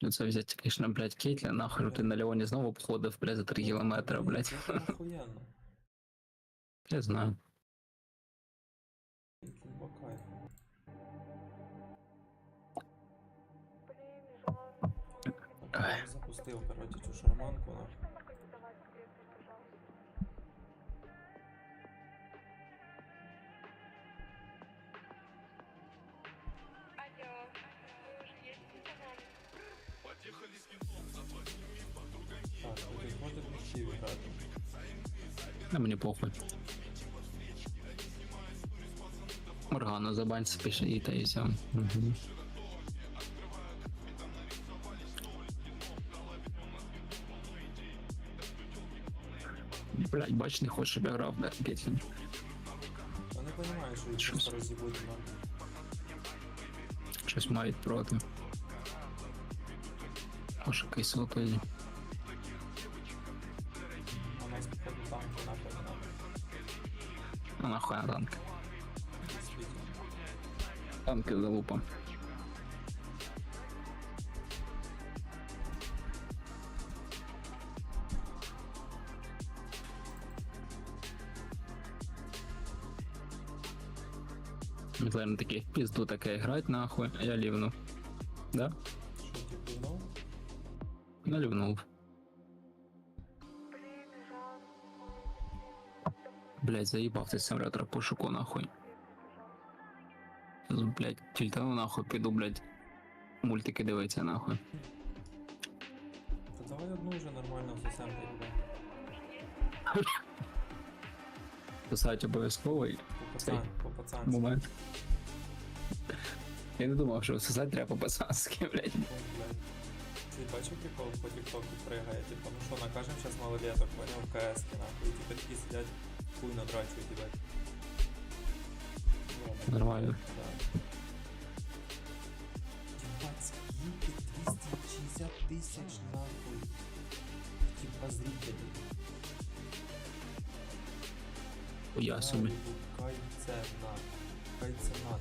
Ну це взять, конечно, блядь, Кейтля, нахуй ти на Леоні знову обходив, блядь, за 3 кілометри, Ні, блядь. Це ж охуєнно. Я знаю. По Можна в місці грати. А мені похуй. Моргану забань спиш і та і все. Угу. Блять, бач, не хочеш, щоб я грав, да, Кейтлін. Я не розумію, що їх Що просто розібуть нам. Щось мають проти. Може, якийсь. Танки залупа. Наверное, такий в пізду таке грать нахуй, а я лівну. Да? Що ти півнув? Налівнув. Блять, заїбав ти симулятор пошуку нахуй. Зараз, Блять, тільтану нахуй піду, блять. Мультики дивиться нахуй. Та давай одну вже нормально засемти буде. Писати обов'язково і По пацан, по пацанськи. момент. Я не думав, що сосати треба по-пацанськи, блять. Блядь. Ти бачив прикол по тіктоку пригає, типа, ну що, накажем сейчас малолеток, понял, КС, нахуй, типа такі сидять, хуй надрачують, їбать. Нормально. Да. Ебать, 260 тисяч нахуй. Типа зрителей. Я собі. Кайцена. Кайцена.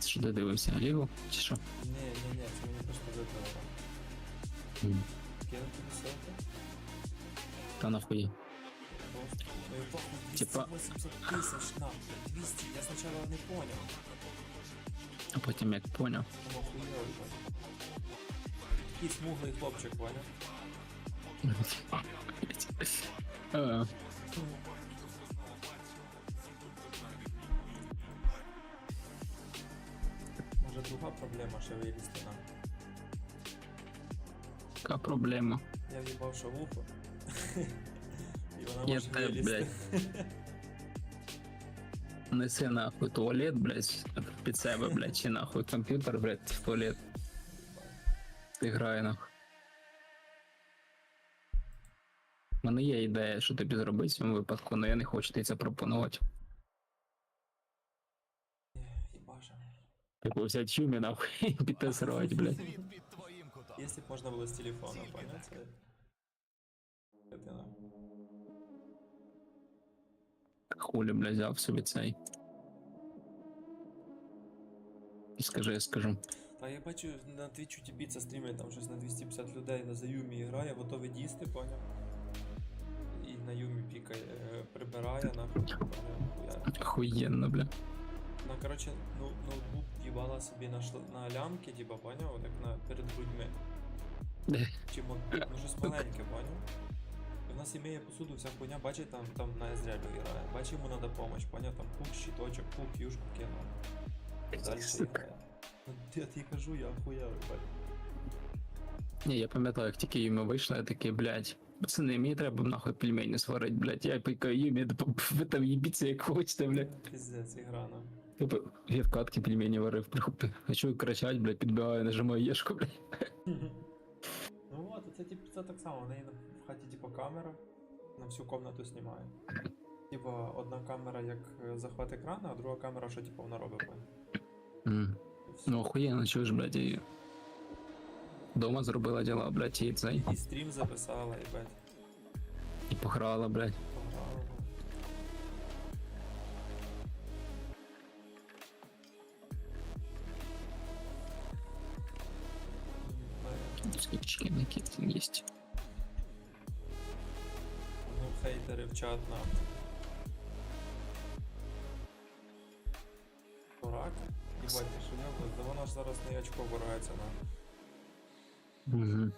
Що ти дивився, Лігу? Чи що? Не, не, не, це мені просто вибрало. М, Кинути селфі? Та нахуй. Типа- 280 тысяч 200, я сначала не понял. А потім як поняв. Ну. Такий смуглий хлопчик, понял? Е, Може друга проблема ще вилізти нам. Яка проблема? Я в'їбав шавуху. Вона Я може те, вилізти. блядь. Неси нахуй туалет, блядь, під себе, блядь, чи нахуй комп'ютер, блядь, в туалет. Ти грає нахуй. У мене є ідея, що тобі зробити в цьому випадку, але я не хочу тобі це пропонувати. Типу взяти чумі нахуй і піти срать, блядь. Якщо б можна було з телефона, понял? Це... Це Хулі, блядь, взяв собі цей. Скажи, я скажу. Та я бачу на твічу тібіться стрімить там щось на 250 людей на Заюмі грає, готовий дісти, поняв? І на Юмі пікає, е, прибирає нахуй. поняв? Я- Охуєнно, бля. Ну, короче, ну, ноутбук їбала собі на, шл- на лямки, типа, поняв? Як на перед грудьми. Чи MacBook, ну щось маленьке, поняв? Нас імеє посуду, вся хуйня, бачить там, там на Езрялю грає. Бачить, йому надо помощь, поняв? Там пук, щиточок, пук, юшку кинув. Дальше грає. Ну, я тобі кажу, я охуяв, бать. Ні, я пам'ятаю, як тільки Юмі вийшла, я такий, блядь, пацани, мені треба нахуй пельмені сварить, блядь. Я пікаю Юмі, ви там їбіться як хочете, блядь. Пиздец, ігра, ну. Типу, я в катки пельмені варив. Хочу кричать, блядь, підбігаю, нажимаю єшку, блядь. Ну от, це, тип, це так само, в неї в хаті, типу, камера, на всю комнату знімає. Типа, одна камера як е, захват екрану, а друга камера, що типу вона робить. все. Ну охуєнно, чуєш, блядь, і... Дома зробила діла, блядь, і цей, І стрім записала, і бать, і пограла, блядь. пограла. Скільки там є. Хейтери в чат нам. Дурак? Їбать, ти що не Да вона ж зараз не очко вирається на Угу.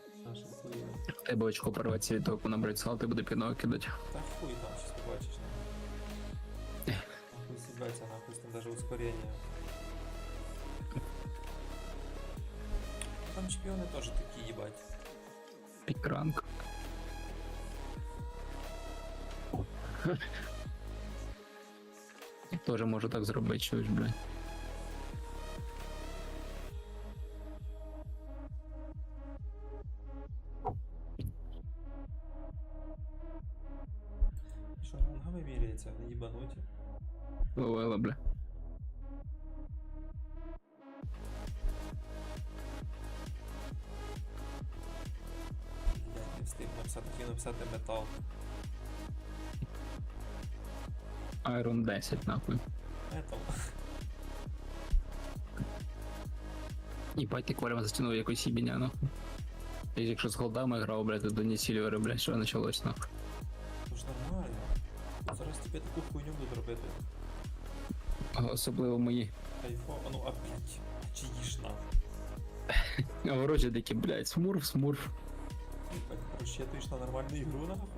хуйню. В тебе очко порветься від того, вона брать салти буде під ноги кидати. Та хуй там, щось ти бачиш. нахуй. Нахуй сібеться, нахуй з тим даже ускорення. Там чемпіони теж такі, їбать. Пікранк. Тоже можу так зробити, чуєш, блядь. Що рангами міряється, не їбануті. Ловела, бля. Блядь, не встиг написати, хотів написати метал. Iron 10, нахуй. Метал. І ти Коля затягнув якусь їбіня, нахуй. І якщо з голдами грав, блядь, то до не сільвери, блядь, що почалось, нахуй. То ж нормально. Зараз тобі таку хуйню будуть робити. А Особливо мої. Кайфово, ну а блядь, а чи їж нахуй? А ворожі такі, блядь, смурф, смурф. Ебать, Розчитуєш на нормальну ігру нахуй?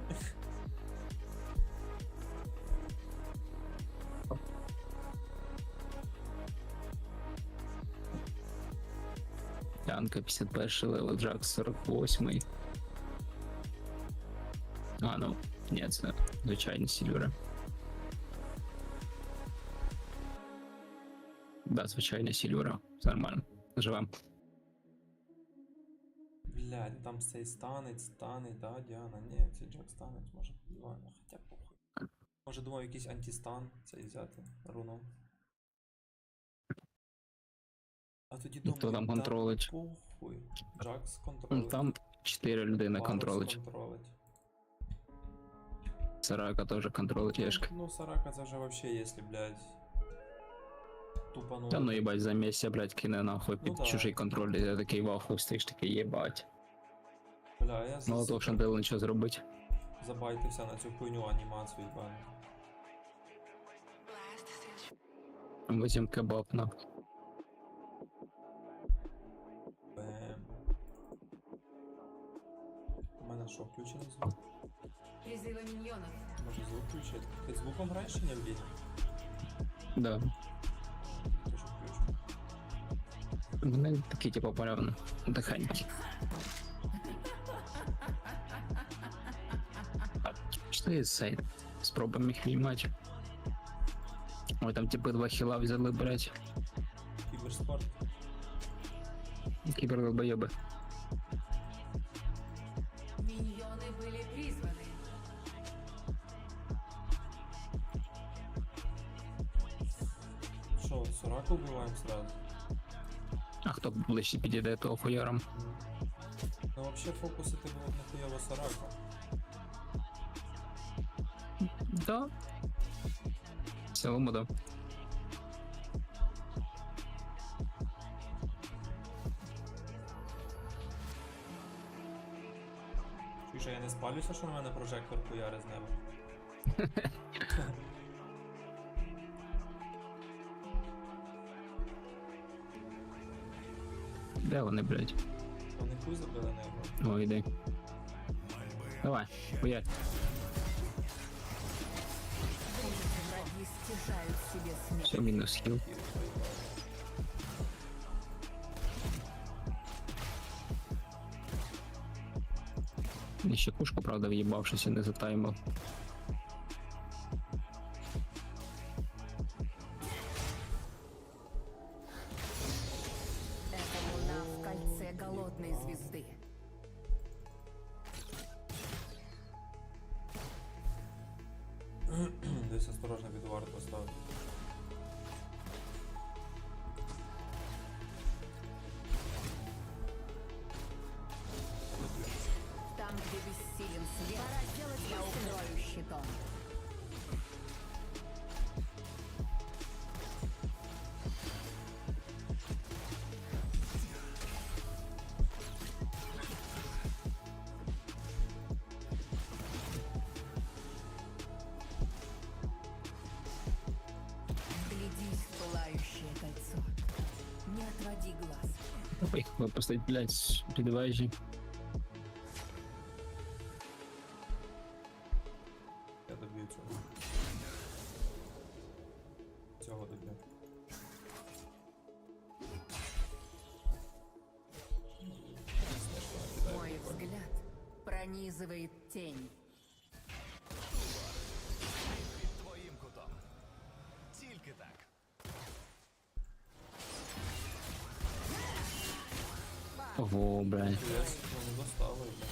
Янка 51 левел, Джакс 48. А, ну, ні, це звичайні сільвери. Да, звичайні сільвери. Все нормально. Живем. Блядь, там цей станець, станець, да, Діана? Ні, це Джак станець, може. Ладно, хоча похуй. Може думав якийсь антистан цей взяти руну. А тоді думаю, Хто там та контролить? Похуй. Джакс Ну, контролить. Там 4 людини Варус контролить. контролить. Сарака теж контролить яшки. Ну, Сарака це вже вообще, якщо, блядь. Тупануло. Та ну їбать, за місяця, блядь, кине нахуй Ну да. чужий контроль. Я такий ваху встиг, такий єбать. Бля, я Мало того, що не дали нічого зробити. забайтився на цю хуйню анімацію, їбану. Потім кебаб нахуй. мене що, включений звук? Призывы миньонов. Може звук включити? Ти звуком граєш чи не в ліді? Да. Теж включу. Вони такі, типу, порядно. Тихенькі. Що є цей? Спробуємо їх віймати. Ой, там типу два хіла взяли, блядь. Кіберспорт. Кібердолбойоби. Ближче підійде, того хуяром. Ну вообще фокусити було б нахуєво Сораку. Да. В цілому, да. Чуєш, а я не спалюся, що на мене прожектор хуяри з неба. Де вони, блядь? Вони хуй забили на його. О, йди. Давай, хуярь. Все, мінус хіл. Ще кушку, правда, в'їбавшися, не затаймав. щитом. Глядись в пылающее кольцо. Не отводи глаз. Ой, блядь, передавай же. пронизывает тень. Під твоїм кутом. Тільки так. Ого, блядь. Я ну, не достали, бля.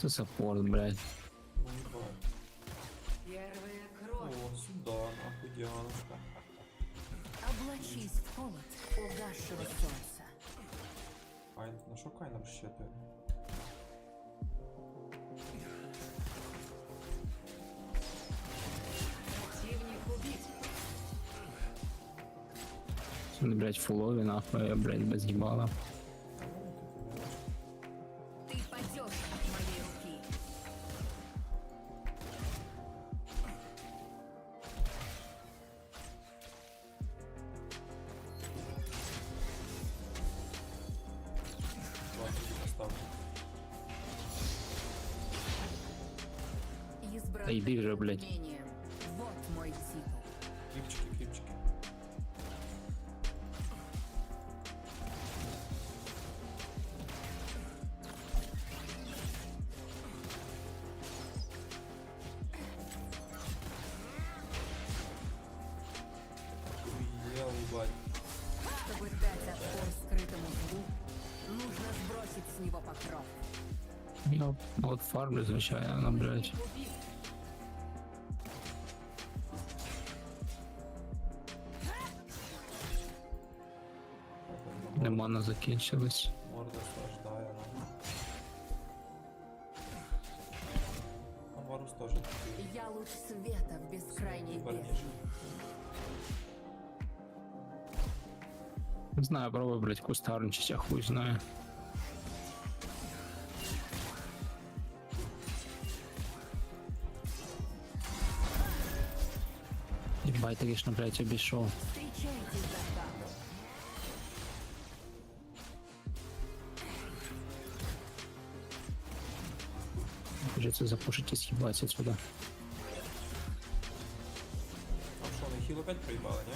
Це саппорт, блядь. Ну, не буває. Первая кровь. О, сюда, нахуй, Діанушка. Облачись в холод угасшего солнца. Кайн, на що Кайн розщепив? Це, блядь, фулові, нахуй, я, блядь, без їбала. Ты падешь от моей руки. Ладно, тоді поставлю. Избран Да иди же, блядь. Я от фармлю, звичайно, блядь. Мана закінчилась. Морда страждає нам. А Марус теж такий. Я луч света в бескрайней бездне. Не знаю, пробую, блядь, кустарничать, я хуй знаю. Ебать, ты, конечно, блядь, обешел. Встречайте закат. Придется запушить и съебать отсюда. А що, на хіл опять проїбали, ні?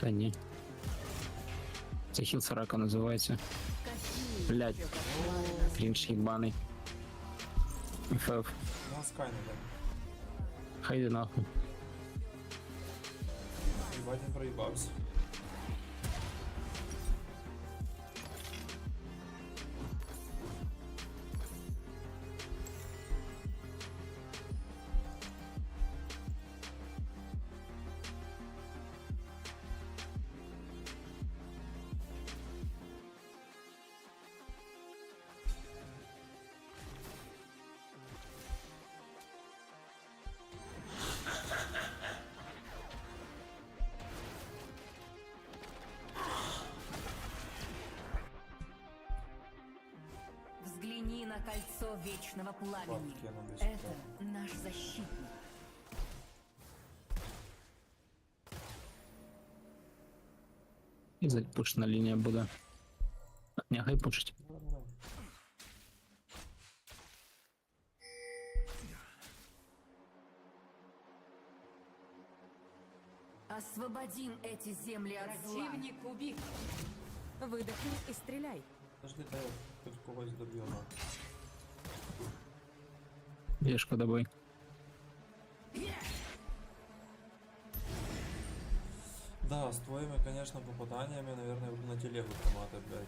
Да не. Это хил сарака называется. Какие Блядь. еще кошмары нас Кринж ебаный. ФФ. На скай не дай. Хайди нахуй. Ебать, він проїбався. на кольцо вечного пламени. Бабки надо Это искать. наш защитник. І запушена лінія буде. Не, хай пушить. Да-да-да. Освободим эти земли от зла. Противник убит. Выдохни и стреляй. Подожди, дай я хоч когось доб'ю, ну. Вешку добой. Да, з твоїми, конечно, попаданнями, наверное, буду на телегу тримати, блядь.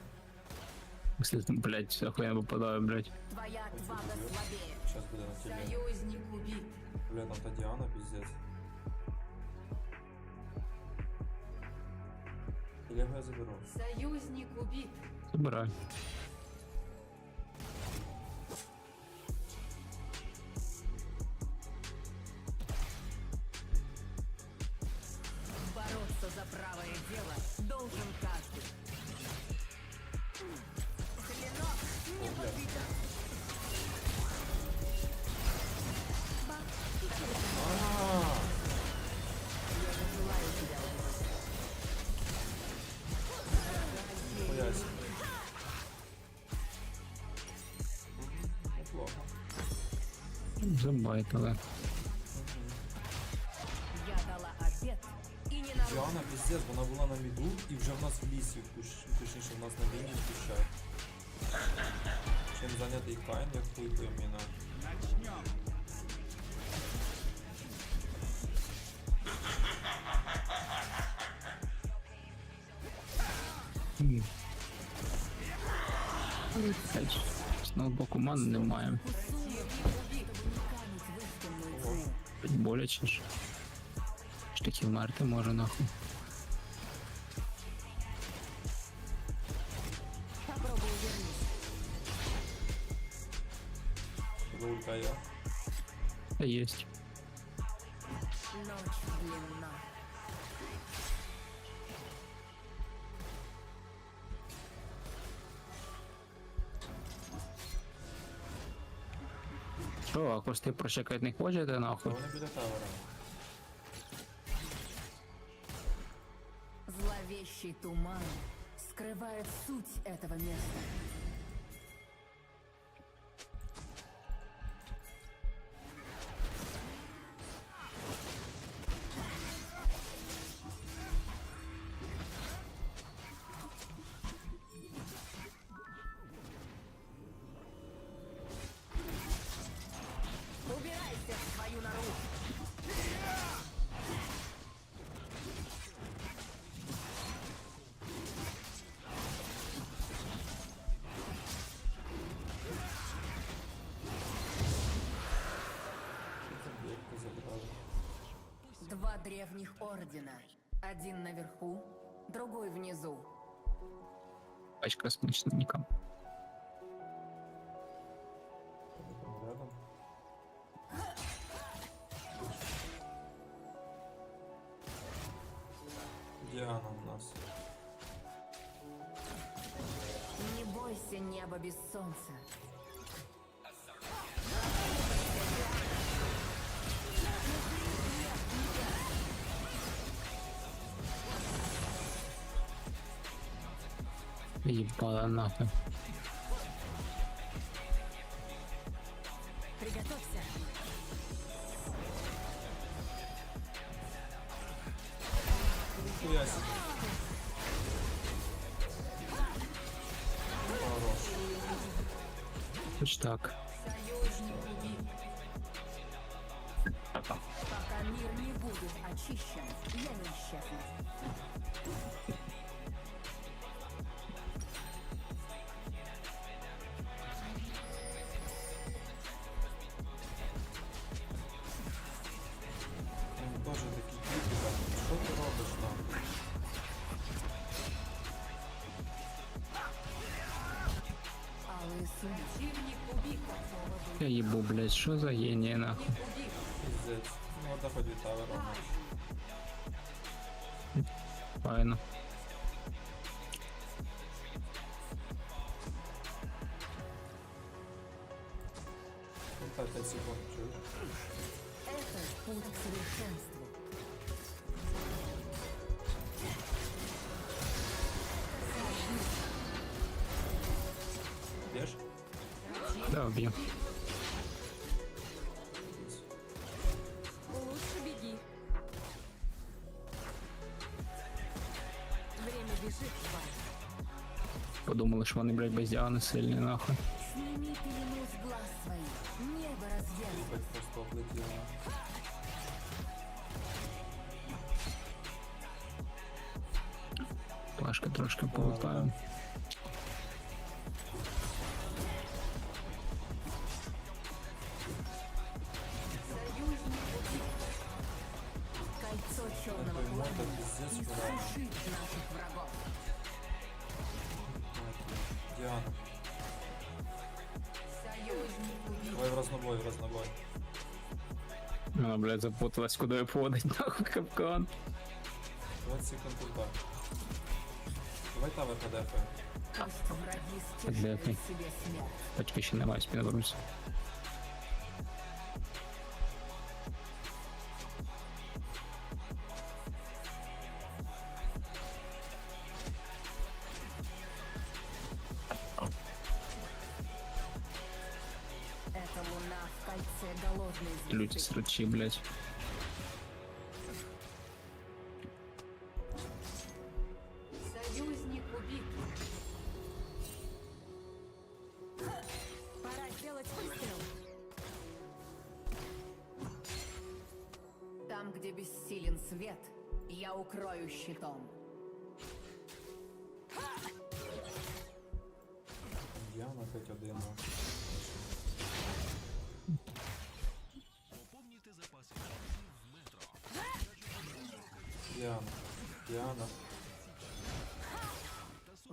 Если там, блядь, охуенно попадаю, блядь. Твоя отвага слабее. Сейчас буде на телегу. Союзник убит. Бля, там та Діана, пиздец. Телегу я заберу. Союзник убит. Забирай. Забайтили. Я дала обед и не нарушила. Діана, піздець, вона була на міду і вже в нас в лісі, в точніше, в нас на лінії в. Чим зайнятий Кайн, як хуй пойміна. М. Блядь, З ноутбуку мани немає. Блядь, Боляче ж. Ж таки вмерти може нахуй. Попробуй вернись. Я. Та єсть. А кости прочекати не хочете нахуй? Вони біля тавера. Зловещий туман скрывает суть этого места. Древних ордена. Один наверху, другой внизу. Пачка смачненька. Вони Ебала нахуй. Я їбу, блядь, що за генія нахуй? Піздець. Ну, от хоч від тавера. Файно. Ну, так, 5 секунд, чуєш? Это путь к совершенству. Б'єш? Да, вб'ю. потому что они, блядь, баздианы сильные, нахуй. Плашка трошки полутаем. Кольцо черного пламени иссушит наших врагов. Діана. Давай в разнобой, в разнобой. Она, блядь, запуталась, куда я подать, нахуй капкан. 20 секунд ульта. Давай тавер подефаем. Пусть враги Подъехай. стяжают себе смерть. Почти ще немає, спінобрусь. Это луна с срачі, блядь.